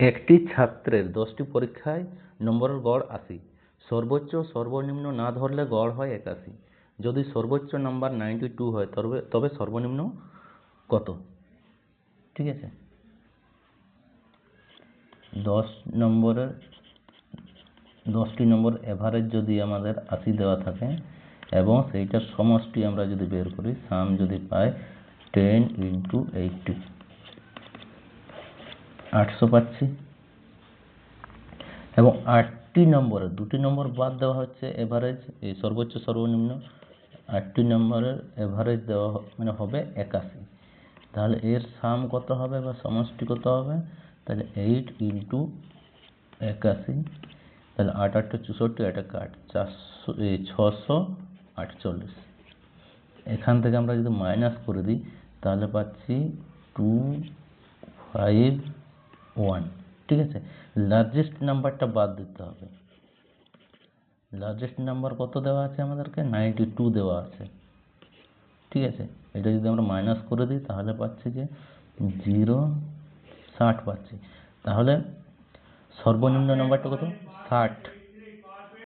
একটি ছাত্রের দশটি পরীক্ষায় নম্বরের গড় আশি। সর্বোচ্চ সর্বনিম্ন না ধরলে গড় হয় একাশি। যদি সর্বোচ্চ নাম্বার নাইনটি টু হয়, তবে তবে সর্বনিম্ন কত? ঠিক আছে? দশ নম্বরের, দশটি নম্বর এভারেজ যদি আমাদের আশি দেওয়া থাকে এবং সেইটার সমষ্টি আমরা যদি বের করি সাম যদি পাই টেন ইন্টু এইটটি আটশো পাচ্ছি। এবং আটটি নম্বরে, দুটি নম্বর বাদ দেওয়া হচ্ছে এভারেজ এই সর্বোচ্চ, সর্বনিম্ন। আটটি নম্বরের এভারেজ দেওয়া মানে হবে একাশি। তাহলে এর সাম কত হবে বা সমষ্টি কত হবে? তাহলে এইট ইন্টু একাশি। তাহলে আট আটটা চৌষট্টি আট এক আট চারশো ছশো আটচল্লিশ। এখান থেকে আমরা যদি মাইনাস করে দিই, তাহলে পাচ্ছি টু ফাইভ ওয়ান ঠিক আছে? লার্জেস্ট নাম্বারটা বাদ দিতে হবে। লার্জেস্ট নাম্বার কত দেওয়া আছে আমাদেরকে? নাইনটি টু দেওয়া আছে। ঠিক আছে? এটা যদি আমরা মাইনাস করে দিই, তাহলে পাচ্ছি যে জিরো ষাট পাচ্ছি। তাহলে সর্বনিম্ন নাম্বারটা কত? ষাট।